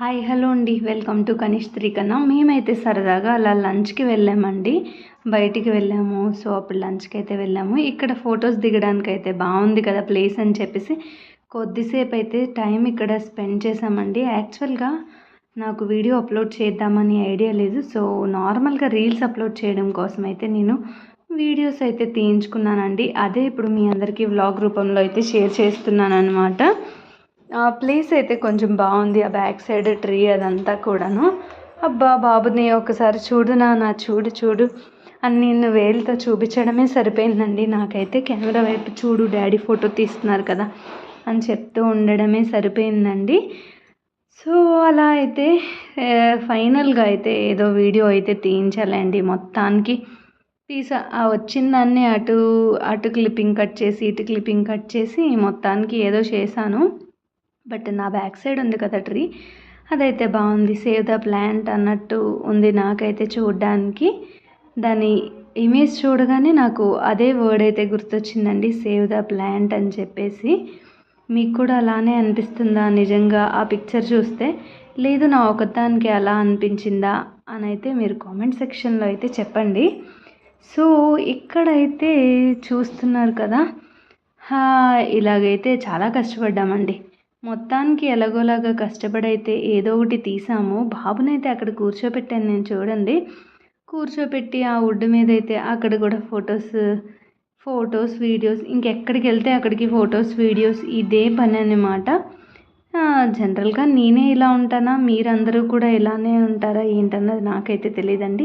Hi hello అండి. Welcome to Kanish త్రికన్న మేమైతే సరదాగా అలా లంచ్కి వెళ్ళామండి. బయటికి వెళ్ళాము. సో అప్పుడు లంచ్కి అయితే వెళ్ళాము. ఇక్కడ ఫొటోస్ దిగడానికి అయితే బాగుంది కదా ప్లేస్ అని చెప్పేసి. కొద్దిసేపు అయితే టైం ఇక్కడ స్పెండ్ చేసామండి. యాక్చువల్గా నాకు వీడియో అప్లోడ్ చేద్దామని ఐడియా లేదు. సో నార్మల్గా రీల్స్ అప్లోడ్ చేయడం కోసం అయితే నేను వీడియోస్ అయితే తీయించుకున్నానండి. అదే ఇప్పుడు మీ అందరికీ వ్లాగ్ రూపంలో అయితే షేర్ చేస్తున్నాను అనమాట ప్లేస్ అయితే కొంచెం బాగుంది. ఆ బ్యాక్ సైడ్ ట్రీ అదంతా కూడాను. అబ్బా బాబుని ఒకసారి చూడు నా చూడు చూడు. అని నేను వేలుతో చూపించడమే సరిపోయిందండి. నాకైతే కెమెరా వైపు చూడు డాడీ ఫోటో తీస్తున్నారు కదా అని చెప్తూ ఉండడమే సరిపోయిందండి. సో అలా అయితే ఫైనల్గా అయితే ఏదో వీడియో అయితే తీయించాలండి. మొత్తానికి తీసా వచ్చిందాన్ని వచ్చిన దాన్ని అటు అటు క్లిప్పింగ్ కట్ చేసి ఇటు క్లిప్పింగ్ కట్ చేసి మొత్తానికి ఏదో చేశాను. బట్ నా బ్యాక్ సైడ్ ఉంది కదా ట్రీ. అదైతే బాగుంది. సేవ్ ద ప్లాంట్ అన్నట్టు ఉంది నాకైతే చూడడానికి. దాని ఇమేజ్ చూడగానే నాకు అదే వర్డ్ అయితే గుర్తొచ్చిందండి సేవ్ ద ప్లాంట్ అని చెప్పేసి. మీకు కూడా అలానే అనిపిస్తుందా నిజంగా ఆ పిక్చర్ చూస్తే? లేదు నా ఒకదానికి అలా అనిపించిందా అని అయితే మీరు కామెంట్ సెక్షన్లో అయితే చెప్పండి. సో ఇక్కడైతే చూస్తున్నారు కదా. ఇలాగైతే చాలా కష్టపడ్డామండి. మొత్తానికి ఎలాగోలాగా కష్టపడైతే ఏదో ఒకటి తీసాము. బాబునైతే అక్కడ కూర్చోపెట్టాను నేను చూడండి. కూర్చోపెట్టి ఆ వుడ్ మీద అయితే అక్కడ కూడా ఫొటోస్ ఫొటోస్ వీడియోస్ ఇంకెక్కడికి వెళ్తే అక్కడికి ఫొటోస్ వీడియోస్ ఇదే పని అనమాట జనరల్గా నేనే ఇలా ఉంటానా? మీరందరూ కూడా ఇలానే ఉంటారా? ఏంటన్నది నాకైతే తెలియదండి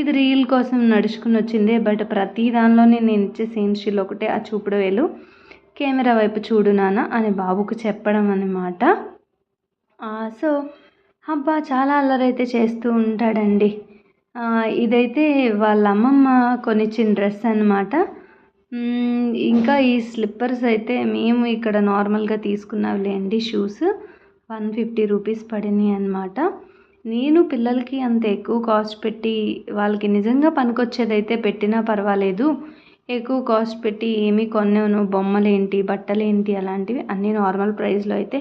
ఇది రీల్ కోసం నడుచుకుని వచ్చిందే బట్ ప్రతి దానిలోనే నేను ఇచ్చే సీన్స్లో ఒకటే ఆ చూపుడు వేలు. కెమెరా వైపు చూడు నాన్న అని బాబుకు చెప్పడం అనమాట సో అబ్బా చాలా అల్లరైతే చేస్తూ ఉంటాడండి. ఇదైతే వాళ్ళ అమ్మమ్మ కొనిచ్చిన డ్రెస్ అనమాట ఇంకా ఈ స్లిప్పర్స్ అయితే మేము ఇక్కడ నార్మల్గా తీసుకున్నవిలేండి షూస్. వన్ ఫిఫ్టీ రూపీస్ పడినాయి అనమాట నేను పిల్లలకి అంత ఎక్కువ కాస్ట్ పెట్టి వాళ్ళకి నిజంగా పనికొచ్చేదైతే పెట్టినా పర్వాలేదు. ఎక్కువ కాస్ట్ పెట్టి ఏమీ కొన్నాను బొమ్మలేంటి బట్టలేంటి అలాంటివి అన్నీ నార్మల్ ప్రైస్లో అయితే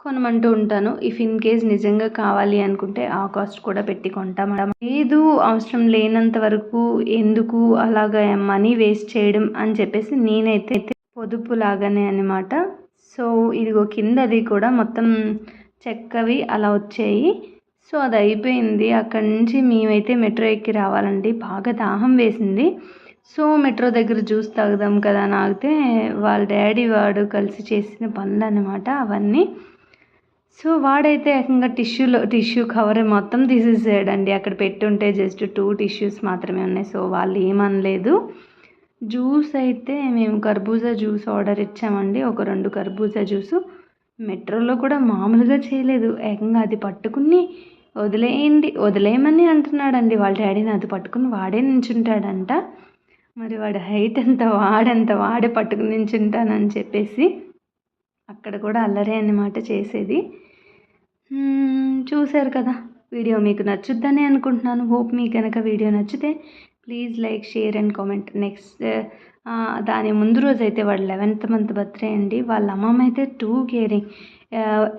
కొనమంటూ ఉంటాను. ఇఫ్ ఇన్ కేస్ నిజంగా కావాలి అనుకుంటే ఆ కాస్ట్ కూడా పెట్టి కొంటాం లేదు అవసరం లేనంత వరకు ఎందుకు అలాగా మనీ వేస్ట్ చేయడం అని చెప్పేసి నేనైతే పొదుపు లాగానే అనమాట సో ఇదిగో కిందది కూడా మొత్తం చెక్కవి అలా వచ్చాయి. సో అది అయిపోయింది. అక్కడి నుంచి మేమైతే మెట్రో ఎక్కి రావాలండి. బాగా దాహం వేసింది. సో మెట్రో దగ్గర జ్యూస్ తాగుదాం కదా అని ఆగితే వాళ్ళ డాడీ వాడు కలిసి చేసిన పనులు అనమాట అవన్నీ. సో వాడైతే ఏకంగా టిష్యూలో టిష్యూ కవర్ మొత్తం తీసేసాడండి. అక్కడ పెట్టుంటే జస్ట్ టూ టిష్యూస్ మాత్రమే ఉన్నాయి. సో వాళ్ళు ఏమనలేదు. జ్యూస్ అయితే మేము కర్బూజా జ్యూస్ ఆర్డర్ ఇచ్చామండి. ఒక రెండు కర్బూజా జ్యూసు. మెట్రోలో కూడా మామూలుగా చేయలేదు. ఏకంగా అది పట్టుకుని వదిలేయండి. వదిలేయమని అంటున్నాడండి. వాళ్ళ డాడీని అది పట్టుకుని వాడే నించుంటాడంట. మరి వాడి హైట్ ఎంత వాడెంత వాడే పట్టుకుని నించుంటానని చెప్పేసి అక్కడ కూడా అల్లరే అన్నమాట చేసేది. చూశారు కదా వీడియో మీకు నచ్చుద్దని అనుకుంటున్నాను. హోప్ మీకు కనుక వీడియో నచ్చితే please like share and comment next దాని ముందు రోజు అయితే వాడు లెవెన్త్ మంత్ బర్త్డే అండి. వాళ్ళ అమ్మమ్మ అయితే టూ కేరింగ్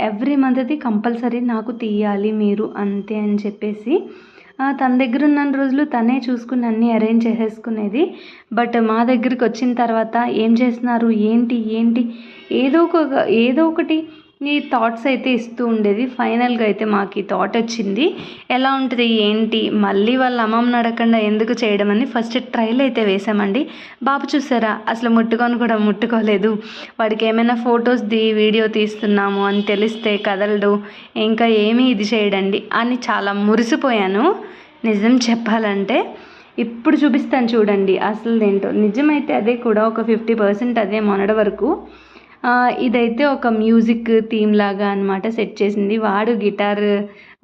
ఎవ్రీ మంత్ది కంపల్సరీ నాకు తీయాలి మీరు అంతే అని చెప్పేసి తన దగ్గర ఉన్న రోజులు తనే చూసుకుని అన్నీ అరేంజ్ చేసేసుకునేది. బట్ మా దగ్గరికి వచ్చిన తర్వాత ఏం చేస్తున్నారు? ఏంటి? ఏంటి? ఏదో ఒక ఏదో ఒకటి ఈ థాట్స్ అయితే ఇస్తూ ఉండేది. ఫైనల్గా అయితే మాకు ఈ థాట్ వచ్చింది. ఎలా ఉంటుంది ఏంటి? మళ్ళీ వాళ్ళ అమ్మమ్మని అడగకుండా ఎందుకు చేయడం అని ఫస్ట్ ట్రైల్ అయితే వేసామండి. బాబు చూసారా? అసలు ముట్టుకొని కూడా ముట్టుకోలేదు. వాడికి ఏమైనా ఫొటోస్ ది వీడియో తీస్తున్నాము అని తెలిస్తే కదలడు. ఇంకా ఏమీ ఇది చేయడండి అని చాలా మురిసిపోయాను. నిజం చెప్పాలంటే ఇప్పుడు చూపిస్తాను చూడండి. అసలు ఏంటో నిజమైతే అదే కూడా ఒక ఫిఫ్టీ పర్సెంట్ అదే మొన్నటి వరకు. ఇదైతే ఒక మ్యూజిక్ థీమ్ లాగా అనమాట సెట్ చేసింది. వాడు గిటార్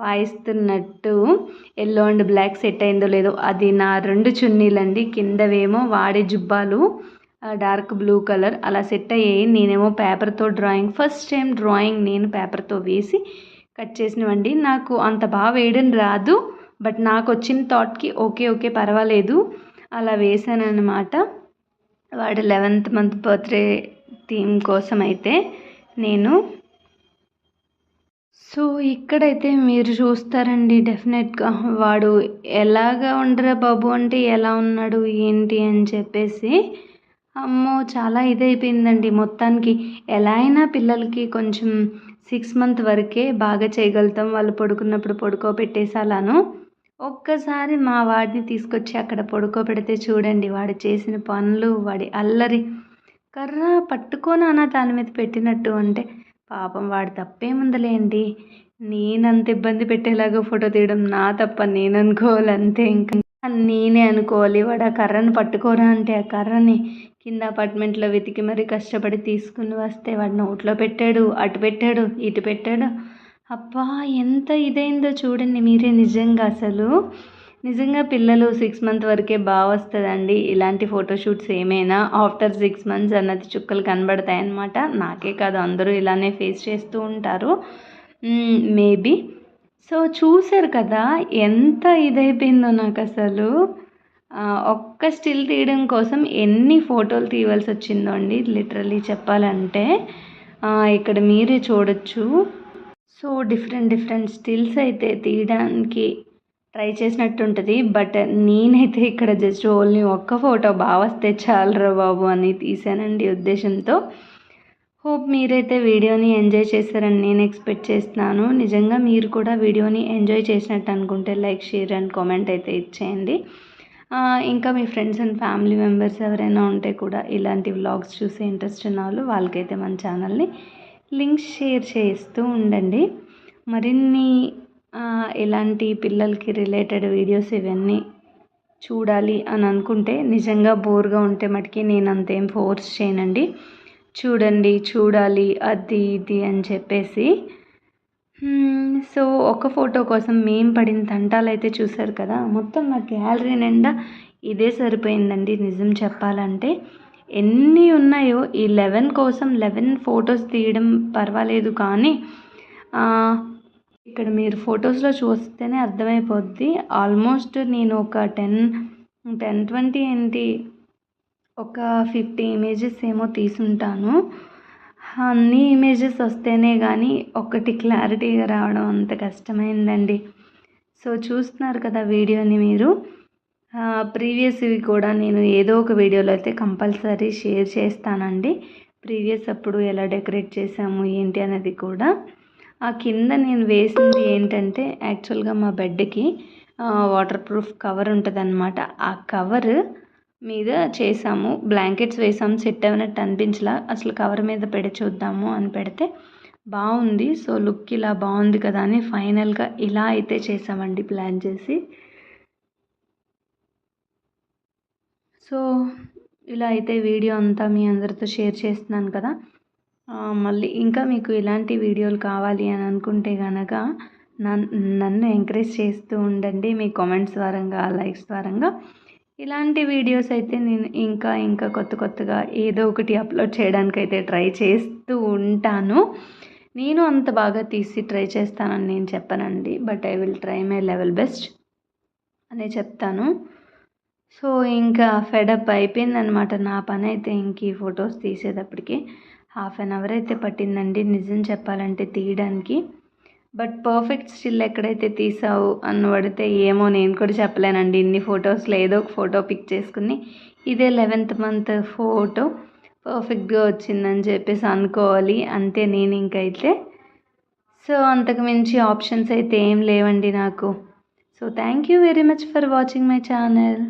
వాయిస్తున్నట్టు ఎల్లో అండ్ బ్లాక్ సెట్ అయిందో లేదో అది నా రెండు చున్నీలండి. కిందవేమో వాడే జుబ్బాలు డార్క్ బ్లూ కలర్. అలా సెట్ అయ్యాయి నేనేమో పేపర్తో డ్రాయింగ్ ఫస్ట్ టైం డ్రాయింగ్ నేను పేపర్తో వేసి కట్ చేసినవండి. నాకు అంత బాగా వేయడం రాదు బట్ నాకు వచ్చిన థాట్కి ఓకే ఓకే పర్వాలేదు. అలా వేసాను అనమాట వాడు లెవెన్త్ మంత్ బర్త్డే థీమ్ కోసం అయితే నేను. సో ఇక్కడైతే మీరు చూస్తారండి డెఫినెట్గా వాడు ఎలాగా ఉండరా బాబు అంటే ఎలా ఉన్నాడు ఏంటి అని చెప్పేసి. అమ్మో చాలా ఇదైపోయిందండి మొత్తానికి. ఎలా అయినా పిల్లలకి కొంచెం సిక్స్ మంత్ వరకే బాగా చేయగలుగుతాం వాళ్ళు పడుకున్నప్పుడు పడుకోబెట్టేసాలను ఒక్కసారి మా వాడిని తీసుకొచ్చి అక్కడ పడుకోబెడితే చూడండి వాడు చేసిన పనులు వాడి అల్లరి. కర్ర పట్టుకోనానా దాని మీద పెట్టినట్టు అంటే పాపం వాడు తప్పేముందలేండి. నేనంత ఇబ్బంది పెట్టేలాగా ఫోటో తీయడం నా తప్ప నేను అనుకోవాలి అంతే ఇంకా నేనే అనుకోవాలి వాడు ఆ కర్రను పట్టుకోరా అంటే ఆ కర్రని కింద అపార్ట్మెంట్లో వెతికి మరీ కష్టపడి తీసుకుని వస్తే వాడు నోట్లో పెట్టాడు అటు పెట్టాడు ఇటు పెట్టాడు. అబ్బా ఎంత ఇదైందో చూడండి మీరే నిజంగా అసలు. నిజంగా పిల్లలు సిక్స్ మంత్ వరకే బాగా వస్తుందండి ఇలాంటి ఫోటోషూట్స్ ఏమైనా ఆఫ్టర్ సిక్స్ మంత్స్ అన్నది చుక్కలు కనబడతాయి అన్నమాట నాకే కాదు అందరూ ఇలానే ఫేస్ చేస్తూ ఉంటారు. మేబీ సో చూసారు కదా ఎంత ఇదైపోయిందో నాకు అసలు. ఒక్క స్టిల్ తీయడం కోసం ఎన్ని ఫోటోలు తీయవలసి వచ్చిందో అండి లిటరలీ చెప్పాలంటే. ఇక్కడ మీరే చూడొచ్చు. సో డిఫరెంట్ డిఫరెంట్ స్టిల్స్ అయితే తీయడానికి ట్రై చేసినట్టు ఉంటుంది బట్ నేనైతే ఇక్కడ జస్ట్ ఓన్లీ ఒక్క ఫోటో బాగా వస్తే చాలరా బాబు అని తీసానండి ఉద్దేశంతో. హోప్ మీరైతే వీడియోని ఎంజాయ్ చేస్తారని నేను ఎక్స్పెక్ట్ చేస్తున్నాను. నిజంగా మీరు కూడా వీడియోని ఎంజాయ్ చేసినట్టు అనుకుంటే లైక్ షేర్ అండ్ కామెంట్ అయితే ఇచ్చేయండి. ఇంకా మీ ఫ్రెండ్స్ అండ్ ఫ్యామిలీ మెంబర్స్ ఎవరైనా ఉంటే కూడా ఇలాంటి వ్లాగ్స్ చూసే ఇంట్రెస్ట్ ఉన్న వాళ్ళు వాళ్ళకైతే మన ఛానల్ని లింక్స్ షేర్ చేస్తూ ఉండండి. మరిన్ని ఇలాంటి పిల్లలకి రిలేటెడ్ వీడియోస్ ఇవన్నీ చూడాలి అని అనుకుంటే నిజంగా బోర్గా ఉంటే మటుకి నేను అంతేం ఫోర్స్ చేయనండి. చూడండి చూడాలి అది ఇది అని చెప్పేసి. సో ఒక ఫోటో కోసం మేము పడిన తంటాలు అయితే చూసారు కదా మొత్తం నా గ్యాలరీ నిండా ఇదే సరిపోయిందండి నిజం చెప్పాలంటే. ఎన్ని ఉన్నాయో ఈ లెవెన్ కోసం లెవెన్ ఫొటోస్ తీయడం పర్వాలేదు కానీ ఇక్కడ మీరు ఫొటోస్లో చూస్తేనే అర్థమైపోద్ది. ఆల్మోస్ట్ నేను ఒక టెన్ టెన్ ట్వంటీ ఏంటి ఒక ఫిఫ్టీ ఇమేజెస్ ఏమో తీసుంటాను. అన్ని ఇమేజెస్ వస్తేనే కానీ ఒకటి క్లారిటీగా రావడం అంత కష్టమైందండి. సో చూస్తున్నారు కదా వీడియోని మీరు. ప్రీవియస్వి కూడా నేను ఏదో ఒక వీడియోలో అయితే కంపల్సరీ షేర్ చేస్తానండి. ప్రీవియస్ అప్పుడు ఎలా డెకరేట్ చేసాము ఏంటి అనేది కూడా. ఆ కింద నేను వేసింది ఏంటంటే యాక్చువల్గా మా బెడ్కి వాటర్ ప్రూఫ్ కవర్ ఉంటుంది ఆ కవర్ మీద చేసాము. బ్లాంకెట్స్ వేసాము. సెట్ అయినట్టు అనిపించలా. అసలు కవర్ మీద పెడి చూద్దాము అని పెడితే బాగుంది. సో లుక్ ఇలా బాగుంది కదా అని ఫైనల్గా ఇలా అయితే చేసామండి ప్లాన్ చేసి. సో ఇలా అయితే వీడియో అంతా మీ అందరితో షేర్ చేస్తున్నాను కదా. మళ్ళీ ఇంకా మీకు ఇలాంటి వీడియోలు కావాలి అని అనుకుంటే కనుక నన్ను ఎంకరేజ్ చేస్తూ ఉండండి మీ కామెంట్స్ ద్వారంగా లైక్స్ ద్వారంగా ఇలాంటి వీడియోస్ అయితే నేను ఇంకా ఇంకా కొత్త కొత్తగా ఏదో ఒకటి అప్లోడ్ చేయడానికి అయితే ట్రై చేస్తూ ఉంటాను. నేను అంత బాగా తీసి ట్రై చేస్తానని నేను చెప్పనండి but I will try my level best అనే చెప్తాను. సో ఇంకా ఫెడప్ అయిపోయిందనమాట నా పని అయితే ఇంక ఈ ఫొటోస్ తీసేటప్పటికి. హాఫ్ అన్ అవర్ అయితే పట్టిందండి నిజం చెప్పాలంటే తీయడానికి. బట్ పర్ఫెక్ట్ స్టిల్ ఎక్కడైతే తీసావు అని పడితే ఏమో నేను కూడా చెప్పలేనండి. ఇన్ని ఫొటోస్లో ఏదో ఒక ఫోటో పిక్ చేసుకుని ఇదే లెవెన్త్ మంత్ ఫోటో పర్ఫెక్ట్గా వచ్చిందని చెప్పేసి అనుకోవాలి. అంతే నేను ఇంకైతే. సో అంతకు మించి ఆప్షన్స్ అయితే ఏం లేవండి నాకు. So thank you very much for watching my channel